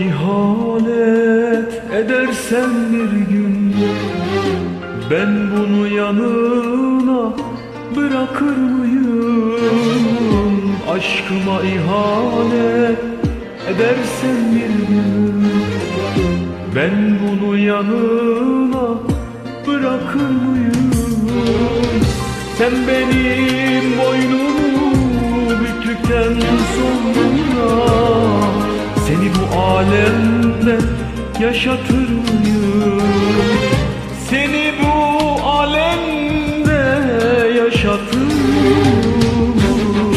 ihanet edersen bir gün Ben bunu yanına bırakır mıyım? Aşkıma ihanet edersen bir gün Ben bunu yanına bırakır mıyım? Sen benim boynumu büktükten sonra alemde yaşatır mıyım Seni bu alemde yaşatır mıyım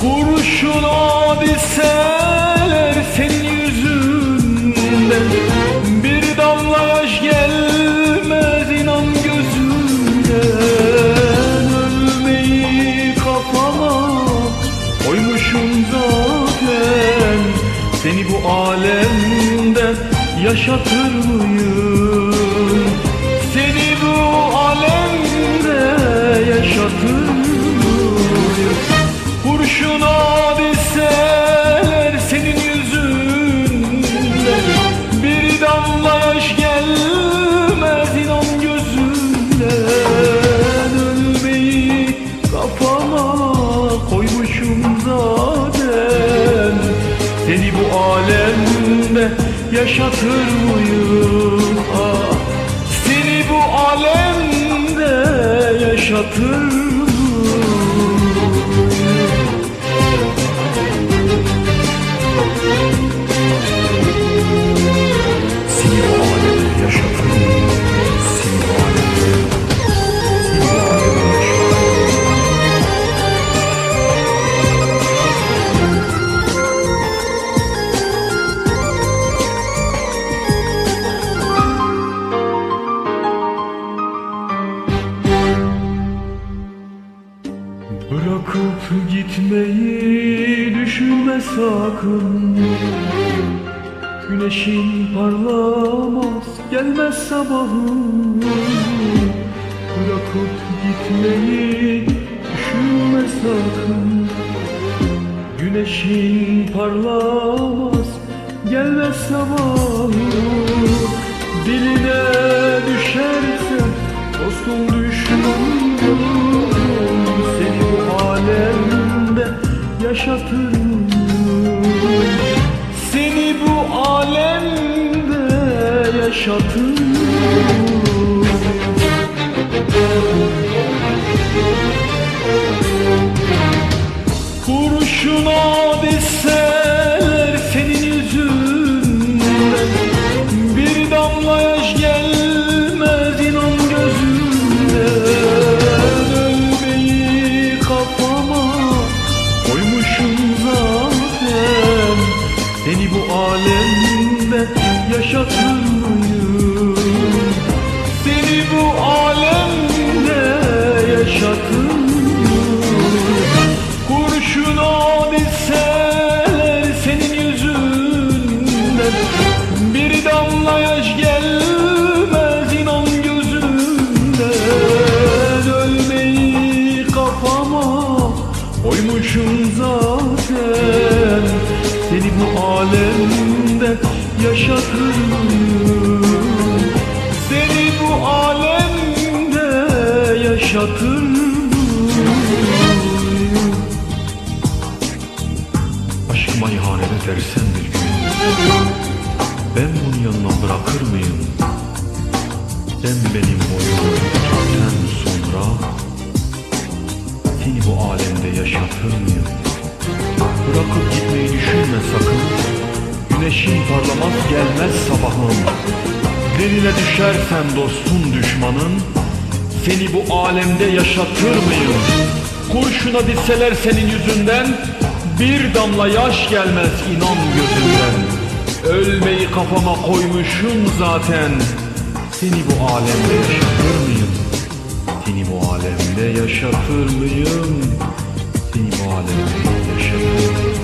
Kurşuna diseler Seni bu alemde yaşatır mıyım? Seni bu alemde alemde yaşatır mıyım? Ah, seni bu alemde yaşatır sakın. Güneşin parlamaz gelmez sabahın. Bırakıp gitmeyi düşünme sakın. Güneşin parlamaz gelmez sabahın. Diline bu alemde yaşatır Kurşuna mıyım? Kurşuna düşseler senin yüzünden Bir damla yaş gelmez inan gözümden Ölmeyi kafama koymuşum zaten Seni bu alemde yaşatır mıyım? Seni bu alemde yaşatır mıyım? Aşkıma ihanet edersen bir gün Ben bunu yanına bırakır mıyım? Sen benim boyumu büktükten sonra Seni bu alemde yaşatır mıyım? Bırakıp gitmeyi düşünme sakın Güneşin parlamaz gelmez sabahın Derine düşersen dostun düşmanın Seni bu alemde yaşatır mıyım? Kurşuna ditseler senin yüzünden Bir damla yaş gelmez inan gözümden Ölmeyi kafama koymuşum zaten Seni bu alemde yaşatır mıyım? Seni bu alemde yaşatır mıyım? Seni bu alemde yaşatır mıyım?